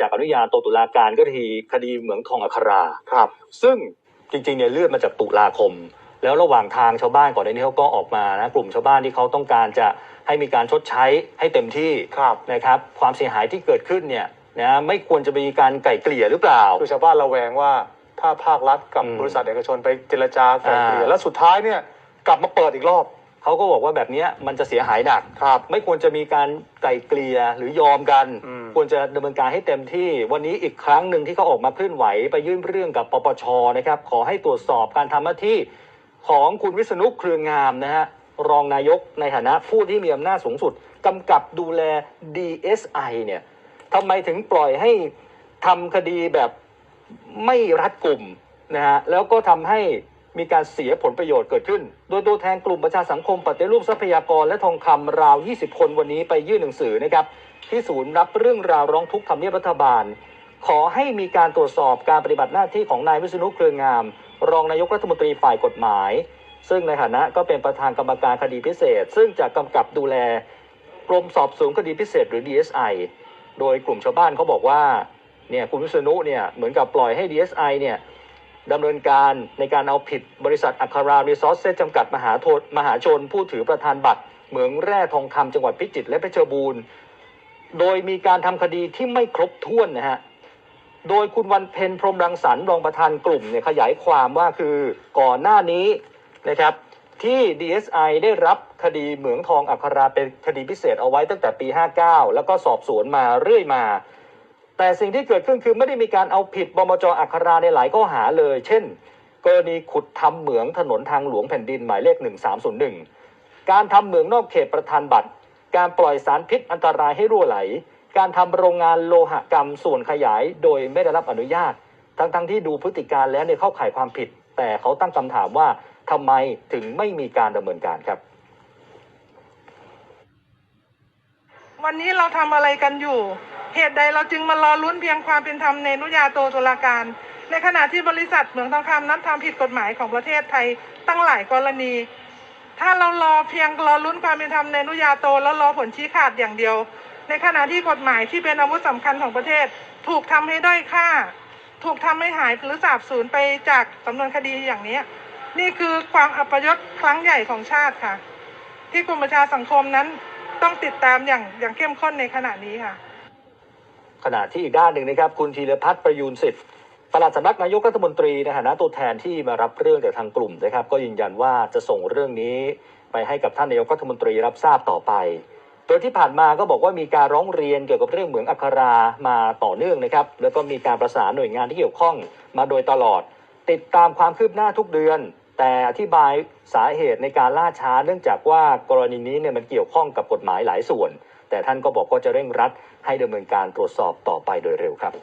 จากอนุญาโตตุลาการก็ทีคดีเหมืองทองอัคราครับ ซึ่งจริงๆเนี่ยเลือดมาจากตุลาคม แล้วระหว่างทางชาวบ้านก่อนหน้านี้เขาก็ออกมานะกลุ่มชาวบ้านที่เขาต้องการจะให้มีการชดใช้ให้เต็มที่ครับ นะครับความเสียหายที่เกิดขึ้นเนี่ยนะไม่ควรจะมีการไกล่เกลี่ยหรือเปล่า คือชาวบ้านระแวงว่าถ้าภาครัฐกับอืมบริษัทเอกชนไปเจรจาไกลเกลี่ยอ่า แล้วสุดท้ายเนี่ยกลับมาเปิดอีกรอบ เขาก็บอกว่าแบบเนี้ยมันจะเสียหายหนักครับไม่ควรจะมีการไกล่เกลี่ยหรือยอมกันอืมควรจะดำเนินการให้เต็มที่วันนี้อีกครั้งหนึ่งที่เขาออกมาเคลื่อนไหวไปยื่นเรื่องกับปปชนะครับขอให้ตรวจสอบการทำหน้าที่ของคุณวิษณุเครืองามนะฮะรองนายกในฐานะผู้ที่มีอำนาจสูงสุดกำกับดูแล DSI เนี่ยทำไมถึงปล่อยให้ทำคดีแบบไม่รัดกลุ่มนะฮะแล้วก็ทำให้ มีการเสียผลประโยชน์เกิดขึ้น โดยตัวแทนกลุ่มประชาสังคมปฏิรูปทรัพยากรและทองคำราว 20 คนวันนี้ไปยื่นหนังสือนะครับที่ศูนย์รับเรื่องราวร้องทุกข์ทำเนียบรัฐบาล ขอให้มีการตรวจสอบการปฏิบัติหน้าที่ของนายวิษณุเครืองาม รองนายกรัฐมนตรีฝ่ายกฎหมาย ซึ่งในฐานะก็เป็นประธานกรรมการคดีพิเศษ ซึ่งจะกำกับดูแลกรมสอบสวนคดีพิเศษหรือ DSI โดยกลุ่มชาวบ้านเขาบอกว่าเนี่ยคุณวิษณุเนี่ยเหมือนกับปล่อยให้ DSI เนี่ย ดำเนินการในการเอาผิดบริษัทอัครารีซอสเซจำกัดมหาโทษมหาชน ผู้ถือประธานบัตรเหมืองแร่ทองคำจังหวัดพิจิตรและเพชรบูรณ์ โดยมีการทำคดีที่ไม่ครบถ้วนนะฮะโดยคุณวันเพ็ญพรหมรังสรรค์รองประธานกลุ่มเนี่ยขยายความว่าคือก่อนหน้านี้นะครับที่ DSI ได้รับคดีเหมืองทองอัคราเป็นคดีพิเศษเอาไว้ตั้งแต่ปี 59 แล้วก็สอบสวนมาเรื่อยมา แต่สิ่งที่เกิดขึ้นคือไม่ได้มีการเอาผิดบมจอัคราในหลายข้อหาเลย เช่น กรณีขุดทำเหมืองถนนทางหลวงแผ่นดินหมายเลข 1301 การทำเหมืองนอกเขตประธานบัตร การปล่อยสารพิษอันตรายให้รั่วไหล การทำโรงงานโลหกรรมส่วนขยาย โดยไม่ได้รับอนุญาต ทั้งๆทที่ดูพฤติการแล้วเนี่ยเข้าข่ายความผิด แต่เขาตั้งคำถามว่าทำไมถึงไม่มีการดำเนินการครับวันนี้เราทำอะไรกันอยู่ เหตุใดเราจึงมารอลุ้นเพียงความเป็นธรรมในนุญาโตตุลาการ ในขณะที่บริษัทเหมืองทองคำนั้นทำผิดกฎหมายของประเทศไทยตั้งหลายกรณี ถ้าเรารอเพียงรอลุ้นความเป็นธรรมในนุญาโตแล้วรอผลชี้ขาดอย่างเดียว ในขณะที่กฎหมายที่เป็นอาวุธสำคัญของประเทศ ถูกทำให้ด้อยค่า ถูกทำให้หายหรือสาบสูญไปจากสำนวนคดีอย่างนี้ นี่คือความอัปยศครั้งใหญ่ของชาติค่ะ ที่กรมประชาสังคมนั้นต้องติดตามอย่างอย่างเข้มข้นในขณะนี้ค่ะ ขณะที่อีกด้านหนึ่งนะครับ คุณธีรพัฒน์ประยูนสิทธิ์ปลัดสำนักนายกรัฐมนตรีในฐานะตัวแทนที่มารับเรื่องจากทางกลุ่มนะครับ ก็ยืนยันว่าจะส่งเรื่องนี้ไปให้กับท่านนายกรัฐมนตรีรับทราบต่อไป โดยที่ผ่านมาก็บอกว่ามีการร้องเรียนเกี่ยวกับเรื่องเหมืองอัครามาต่อเนื่องนะครับ แล้วก็มีการประสานหน่วยงานที่เกี่ยวข้องมาโดยตลอด ติดตามความคืบหน้าทุกเดือน แต่อธิบายสาเหตุในการล่าช้าเนื่องจากว่ากรณีนี้เนี่ยมันเกี่ยวข้องกับกฎหมายหลายส่วน แต่ท่านก็บอกว่าจะเร่งรัดให้ดำเนินการตรวจสอบต่อไปโดยเร็วครับ